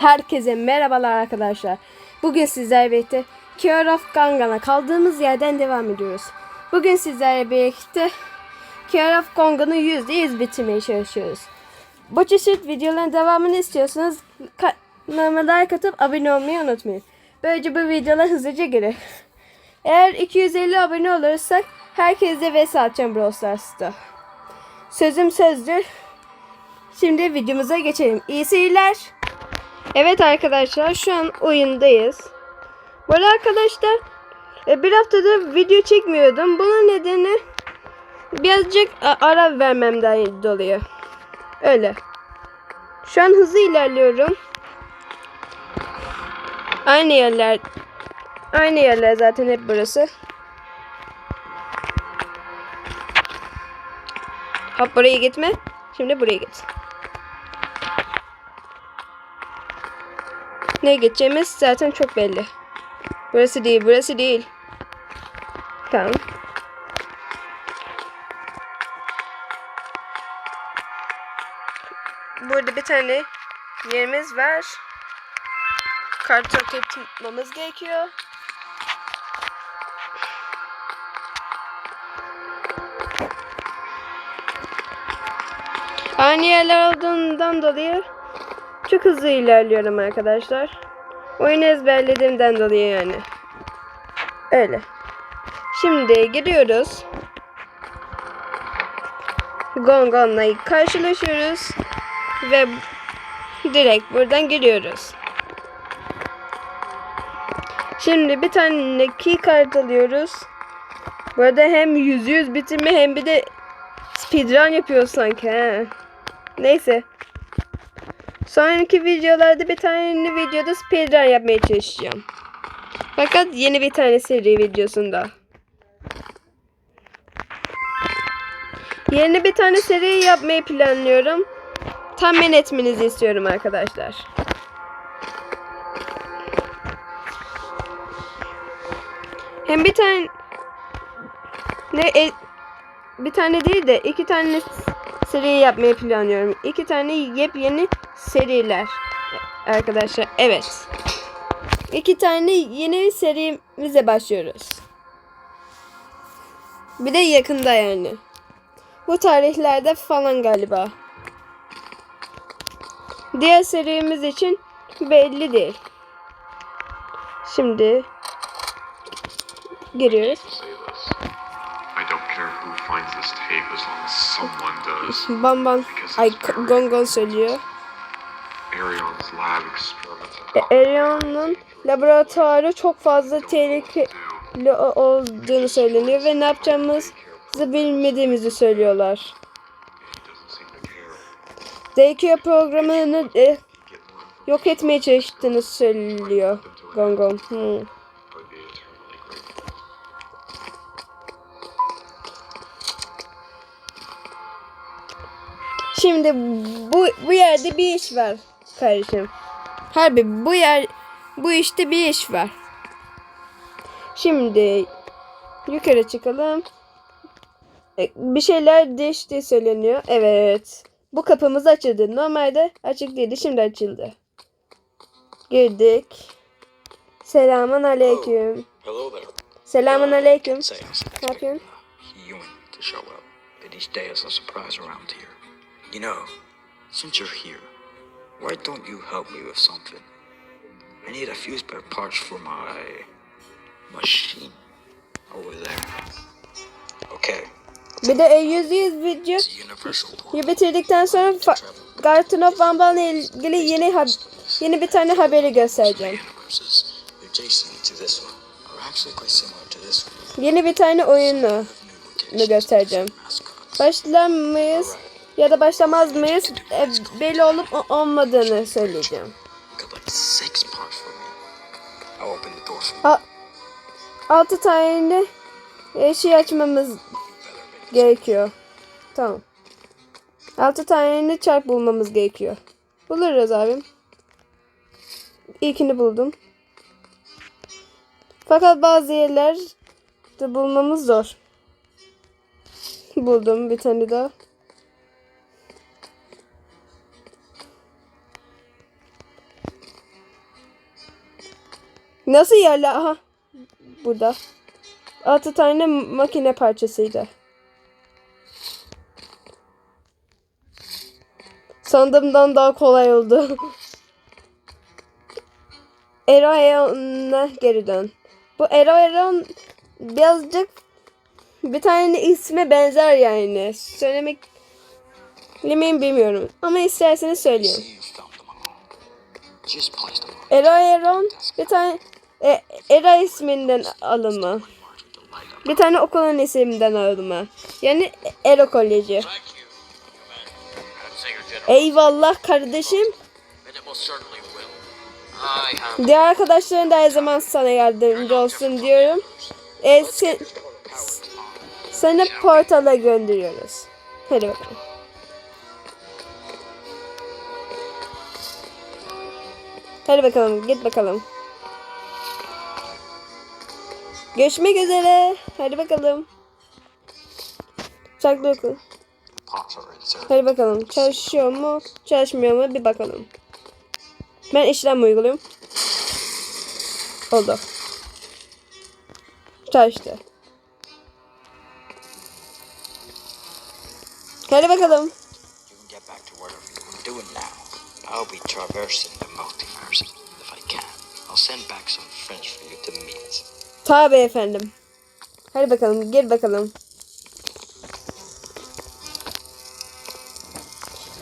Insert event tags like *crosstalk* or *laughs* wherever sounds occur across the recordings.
Herkese merhabalar arkadaşlar. Bugün sizlerle birlikte Cure of Gangan'a kaldığımız yerden devam ediyoruz. Bugün sizlerle birlikte Cure of Gangan'ı %100 bitirmeye çalışıyoruz. Bu çeşit videoların devamını istiyorsanız kanalıma like atıp abone olmayı unutmayın. Böylece bu videolar hızlıca gelir. Eğer 250 abone olursak herkese vs atacağım Brawl Stars'ta. Sözüm sözdür. Şimdi videomuza geçelim. İyi seyirler. Evet arkadaşlar şu an oyundayız. Arada arkadaşlar e, bir haftadır video çekmiyordum. Bunun nedeni birazcık ara vermemden dolayı. Öyle. Şu an hızlı ilerliyorum. Aynı yerler aynı yerler zaten hep burası. Hop buraya gitme. Şimdi buraya git. Ne geçeceğimiz zaten çok belli. Burası değil, burası değil. Tamam. Burada bir tane yerimiz var. Karton tutmamız gerekiyor. Aynı yerler olduğundan dolayı çok hızlı ilerliyorum arkadaşlar. Oyunu ezberlediğimden dolayı yani. Öyle. Şimdi gidiyoruz. Gongon'la karşılaşıyoruz. Ve direkt buradan giriyoruz. Şimdi bir tane key card alıyoruz. Burada hem yüz yüz bitirme hem bir de speedrun yapıyor sanki he. Neyse. Sonraki videolarda bir tane videoda speedrun yapmaya çalışacağım. Fakat yeni bir tane seri videosunda. Yeni bir tane seri yapmayı planlıyorum. Tahmin etmenizi istiyorum arkadaşlar. Hem bir tane ne e, bir tane değil de iki tane seri yapmayı planlıyorum. İki tane yepyeni seriler arkadaşlar. Evet. İki tane yeni serimize başlıyoruz. Bir de yakında yani. Bu tarihlerde falan galiba. Diğer serimiz için belli değil. Şimdi giriyoruz. Bam bam. Ay Gon Gon söylüyor. Erion'un laboratuvarı çok fazla tehlikeli olduğunu söyleniyor ve ne yapacağımızı bilmediğimizi söylüyorlar. DQ programını e, yok etmeye çalıştığını söylüyor Gon Gon. Hmm. Şimdi bu bu yerde bir iş var kardeşim. Harbi bu yer bu işte bir iş var. Şimdi yukarı çıkalım. E, Bir şeyler değiştiği söyleniyor. Evet. Bu kapımız açıldı. Normalde açık değildi. Şimdi açıldı. Girdik. Selamun aleyküm. Hello there. Selamun aleyküm. Say, I'm Ne yapıyorsun? Ewan to show up, but each day is a surprise around here. You know, since you're here, why don't you help me with something? I need a few spare parts for my machine over there. Okay, Bir de e, yüz yüz video. Ya bitirdikten sonra Garden of Bambal'la ilgili yeni yeni bir tane haberi göstereceğim. Yeni bir tane oyunu göstereceğim. Başlar mıyız ya da başlamaz mıyız e, belli olup olmadığını söyleyeceğim. A- altı tane e, şey açmamız gerekiyor. Tamam. Altı tane çarp bulmamız gerekiyor. Buluruz abim. İlkini buldum. Fakat bazı yerlerde bulmamız zor. *laughs* Buldum bir tane daha. Nasıl yerli? Aha. Burada. Altı tane makine parçasıydı. Sandığımdan daha kolay oldu. *laughs* Eraeon'a geri dön. Bu Eraeon birazcık bir tane isme benzer yani. Söylemek miyim bilmiyorum. Ama isterseniz söyleyeyim. See you found them all. Just place them on Eraeon bir tane e, Era isminden up. Bir tane okulun isminden alınma. Yani Ero Koleji. Eyvallah kardeşim. Diğer arkadaşların da her zaman sana yardımcı olsun diyorum. E, se- powers on. seni portala gönderiyoruz. Hadi bakalım. Hadi bakalım git bakalım. Görüşmek üzere. Hadi bakalım. Çaklı okul. Hadi bakalım. Çalışıyor mu? Çalışmıyor mu? Bir bakalım. Ben işlem uyguluyorum. Oldu. Çalıştı. Hadi bakalım. I'll be traversing the multiverse. If I can, I'll send back some friends Tabi efendim. Hadi bakalım. Gel bakalım.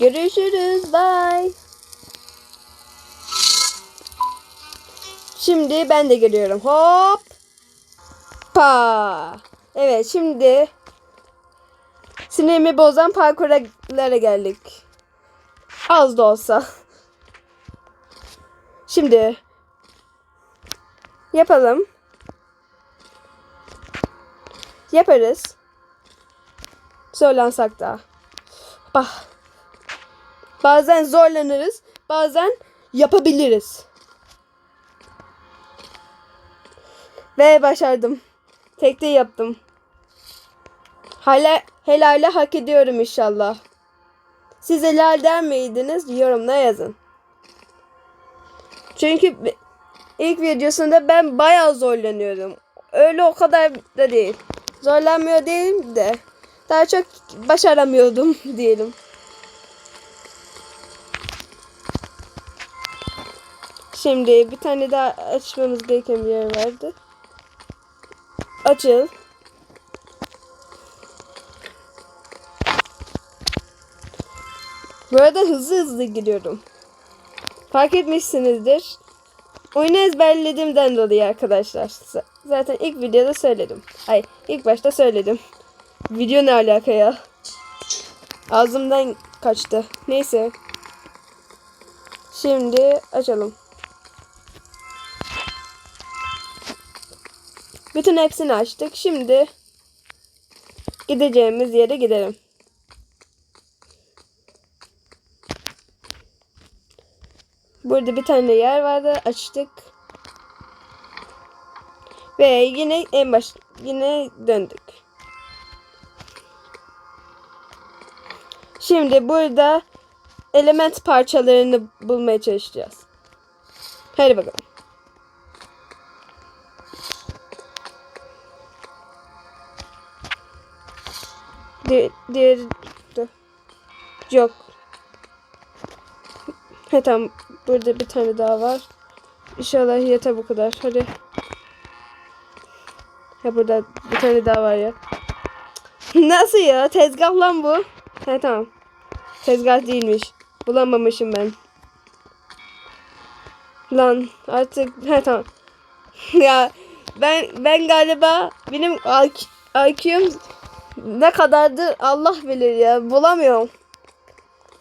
Görüşürüz. Bye. Şimdi ben de geliyorum. Hop. Pa. Evet şimdi sinirimi bozan parkurlara geldik. Az da olsa. Şimdi yapalım. Yaparız. Zorlansak da. Bah. Bazen zorlanırız. Bazen yapabiliriz. Ve başardım. Tekte yaptım. Hala helale hak ediyorum inşallah. Siz helal der miydiniz? Yorumlara yazın. Çünkü ilk videosunda ben bayağı zorlanıyordum. Öyle o kadar da değil. Zorlanmıyor değilim de. Daha çok başaramıyordum *laughs* diyelim. Şimdi bir tane daha açmamız gereken bir yer vardı. Açıl. Bu arada hızlı hızlı gidiyorum. Fark etmişsinizdir. Oyunu ezberlediğimden dolayı arkadaşlar. Zaten ilk videoda söyledim. Ay ilk başta söyledim. Video ne alaka ya? Ağzımdan kaçtı. Neyse. Şimdi açalım. Bütün hepsini açtık. Şimdi gideceğimiz yere gidelim. Burada bir tane yer vardı. Açtık. Ve yine en baş yine döndük. Şimdi burada element parçalarını bulmaya çalışacağız. Hadi bakalım. Diğer. Yok. He tamam. Burada bir tane daha var. İnşallah yeter bu kadar. Hadi. Ha burada bir tane daha var ya. Nasıl ya? Tezgah lan bu. He tamam. Tezgah değilmiş. Bulamamışım ben. Lan artık he tamam. *laughs* ya ben ben galiba benim IQ IQ'm ne kadardır Allah bilir ya. Bulamıyorum.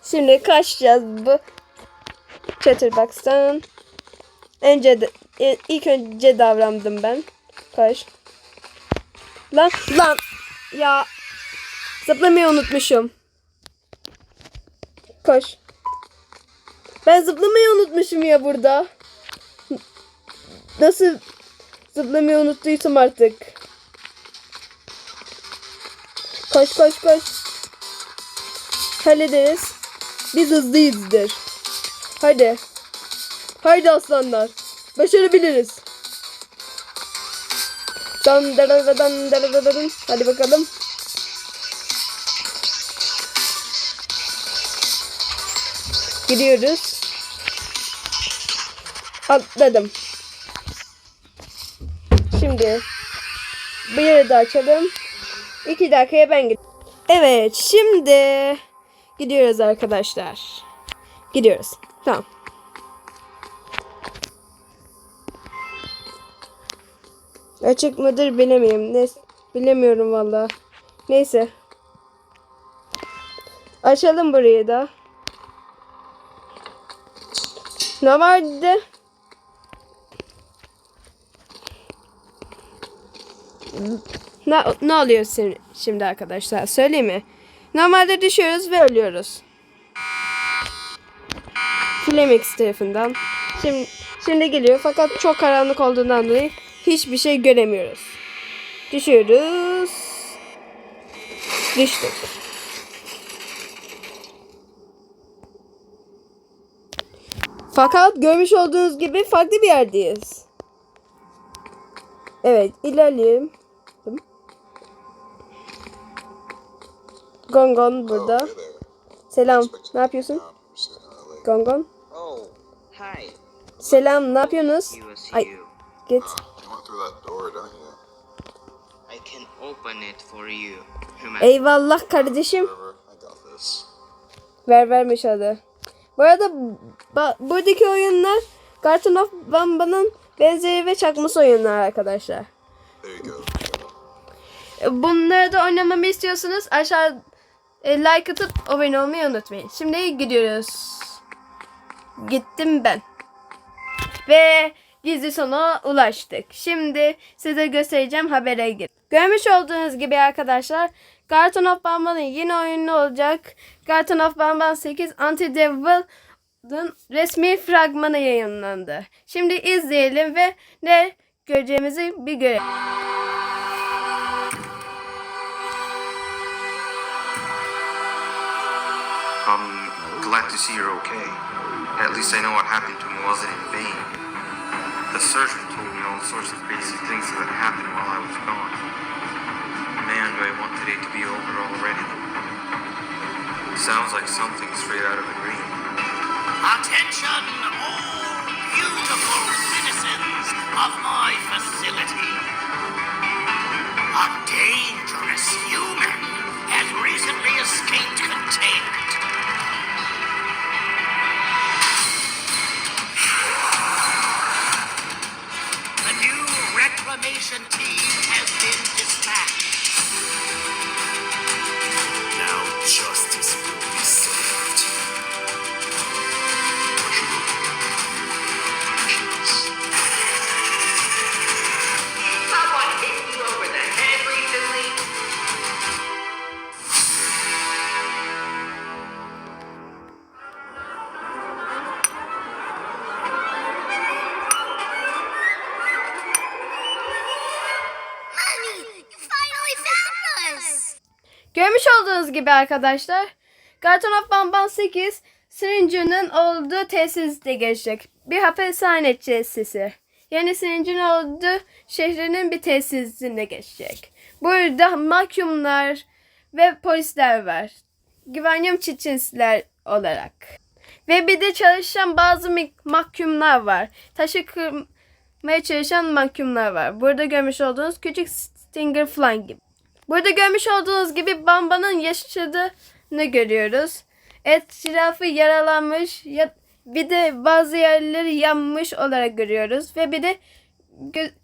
Şimdi kaçacağız bu Chatterbox'tan. Önce de, e, ilk önce davrandım ben. Kaç. Lan lan ya zıplamayı unutmuşum. Koş. Ben zıplamayı unutmuşum ya burada. Nasıl zıplamayı unuttuysam artık. Koş koş koş. Hallederiz. Biz hızlıyızdır. Hadi. Haydi aslanlar. Başarabiliriz. Dan dararadan dararadan. Hadi bakalım. Gidiyoruz. Atladım. Şimdi bir yere de açalım. İki dakikaya ben gid. Evet şimdi gidiyoruz arkadaşlar. Gidiyoruz. Tamam. Açık mıdır bilemiyorum. Ne, bilemiyorum valla. Neyse. Açalım burayı da. Ne vardı? Ne, ne oluyor şimdi arkadaşlar? Söyleyeyim mi? Normalde düşüyoruz ve ölüyoruz. Flamix tarafından. Şimdi, şimdi geliyor fakat çok karanlık olduğundan dolayı hiçbir şey göremiyoruz. Düşüyoruz. Düştük. Fakat görmüş olduğunuz gibi farklı bir yerdeyiz. Evet ilerleyelim. Gongon burada. Selam. Ne yapıyorsun? Um, lake. Gongon. Oh. Selam. Ne yapıyorsunuz? Ay git. *gasps* *laughs* Through that door, don't you? I can open it for you. Eyvallah kardeşim. Whatever. I got this. Ver vermiş adı. Bu arada buradaki oyunlar Garten of Bamba'nın benzeri ve çakması oyunlar arkadaşlar. There you go. Bunları da oynamamı istiyorsanız aşağı e, like atıp abone olmayı unutmayın. Şimdi gidiyoruz. Gittim ben. Ve gizli sona ulaştık. Şimdi size göstereceğim habere gir. Görmüş olduğunuz gibi arkadaşlar Garten of Bamba'nın yeni oyunu olacak. Garten of Bamba 8 Anti-Devil'ın resmi fragmanı yayınlandı. Şimdi izleyelim ve ne göreceğimizi bir görelim. I'm glad to see you're okay. At least I know what happened to me wasn't in vain. The surgeon told me all sorts of crazy things that happened while I was gone. Man, do I want today to be over already. Sounds like something straight out of a dream. Attention, all beautiful Görmüş olduğunuz gibi arkadaşlar Garton of Bamban 8 Sirinci'nin olduğu tesiste geçecek. Bir hapishane tesisi. Yani Sirinci'nin olduğu şehrinin bir tesisinde geçecek. Burada mahkumlar ve polisler var. Güvenlik çiçinsler olarak. Ve bir de çalışan bazı mahkumlar var. Taşı kırmaya çalışan mahkumlar var. Burada görmüş olduğunuz küçük Stinger falan gibi. Burada görmüş olduğunuz gibi Bamba'nın yaşadığını görüyoruz. Etrafı yaralanmış ya bir de bazı yerleri yanmış olarak görüyoruz ve bir de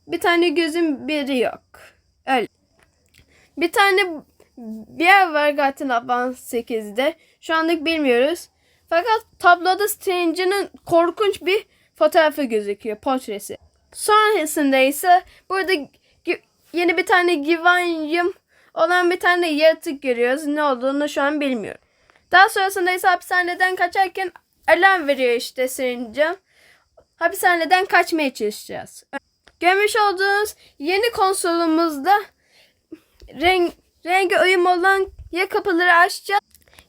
bir tane gözün biri yok. Öyle. Bir tane bir yer var Garten Aban 8'de. Şu anlık bilmiyoruz. Fakat tabloda Strange'nin korkunç bir fotoğrafı gözüküyor, portresi. Sonrasında ise burada yeni bir tane Givanyum olan bir tane yaratık görüyoruz. Ne olduğunu şu an bilmiyorum. Daha sonrasında ise hapishaneden kaçarken alarm veriyor işte Strange'a. Hapishaneden kaçmaya çalışacağız. Görmüş olduğunuz yeni konsolumuzda renk, rengi uyum olan ya kapıları açacağız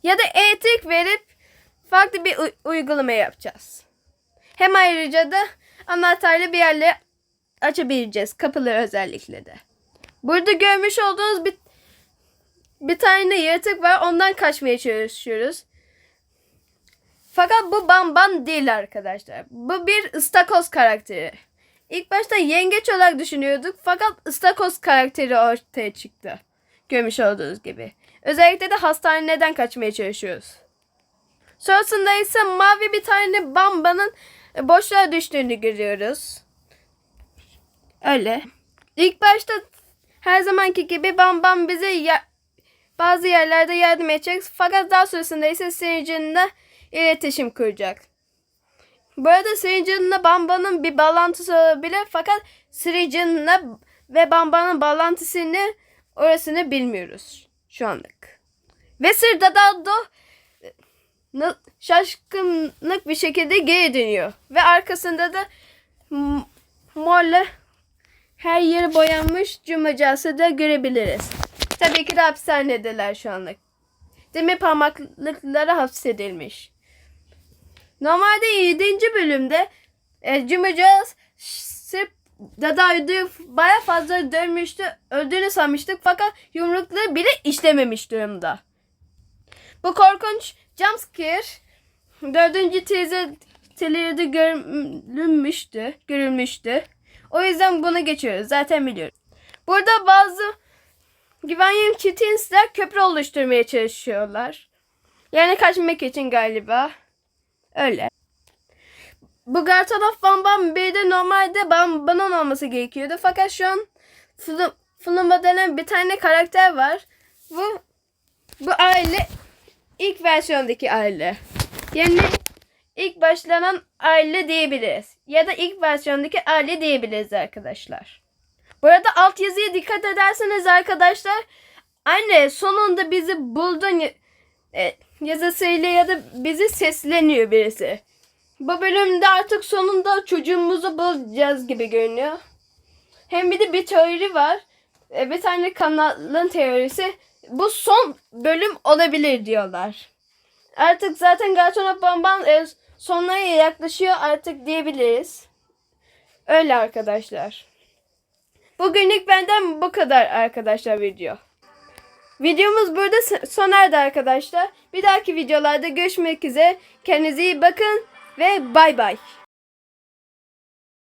ya da elektrik verip farklı bir uy- uygulama yapacağız. Hem ayrıca da anahtarlı bir yerleri açabileceğiz. Kapıları özellikle de. Burada görmüş olduğunuz bir bir tane yaratık var. Ondan kaçmaya çalışıyoruz. Fakat bu Bamban değil arkadaşlar. Bu bir ıstakoz karakteri. İlk başta yengeç olarak düşünüyorduk fakat ıstakoz karakteri ortaya çıktı. Görmüş olduğunuz gibi. Özellikle de hastaneden kaçmaya çalışıyoruz. Sonrasında ise mavi bir tane Bamba'nın boşluğa düştüğünü görüyoruz. Öyle. İlk başta her zamanki gibi Bam Bam bize ya- bazı yerlerde yardım edecek fakat daha sonrasında ise Seyirci'ninle iletişim kuracak. Bu arada Seyirci'ninle Bamba'nın bir bağlantısı olabilir fakat Seyirci'ninle ve Bamba'nın bağlantısını orasını bilmiyoruz şu anlık. Ve Sır Dadado n- şaşkınlık bir şekilde geri dönüyor. Ve arkasında da morla her yeri boyanmış cumacası da görebiliriz. Tabii ki de hapishanedeler şu anlık. Demir parmaklıklara hapsedilmiş. Normalde 7. bölümde e, cumacağız sırf Dada'yı baya fazla dönmüştü. Öldüğünü sanmıştık fakat yumrukları bile işlememiş durumda. Bu korkunç jumpscare dördüncü teyze telerde görülmüştü, görülmüştü. O yüzden bunu geçiyoruz. Zaten biliyoruz. Burada bazı güvenliğin çetinsler köprü oluşturmaya çalışıyorlar. Yani kaçmak için galiba. Öyle. Bu Gartanov Bambam bir de normalde Bamba'nın olması gerekiyordu. Fakat şu an Flum, Flumba denen bir tane karakter var. Bu bu aile ilk versiyondaki aile. Yani ilk başlanan aile diyebiliriz. Ya da ilk versiyondaki aile diyebiliriz arkadaşlar. Bu arada altyazıya dikkat ederseniz arkadaşlar anne sonunda bizi buldun e, yazısıyla ya da bizi sesleniyor birisi. Bu bölümde artık sonunda çocuğumuzu bulacağız gibi görünüyor. Hem bir de bir teori var. E, Bir tane kanalın teorisi. Bu son bölüm olabilir diyorlar. Artık zaten Garton Bamban e, sonuna yaklaşıyor artık diyebiliriz. Öyle arkadaşlar. Bugünlük benden bu kadar arkadaşlar video. Videomuz burada sona erdi arkadaşlar. Bir dahaki videolarda görüşmek üzere. Kendinize iyi bakın ve bay bay.